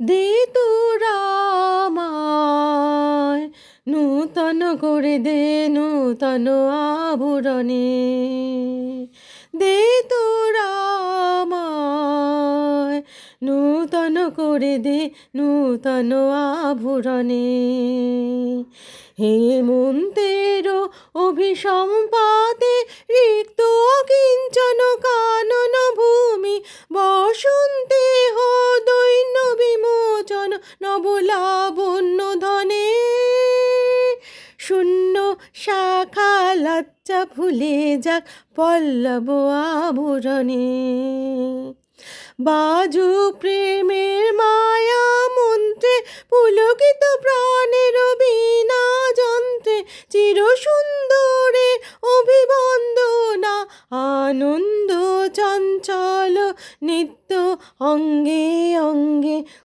দে তোরামায় নূতন করে দে নূতন আভরণে দে তোরামায় নূতন করে দে নূতন আভরণে হেমন্তের অভিসম্পাতে নবলাবণ্য ধনে শূন্য শাখা লজ্জা ভুলে যাক পল্লব আভরণে বাজু প্রেমের মায়া মন্ত্রে, পুলকিত প্রাণের বীণা যন্ত্রে চির সুন্দরে অভিবন্দনা, আনন্দ চঞ্চল নিত্য অঙ্গে অঙ্গে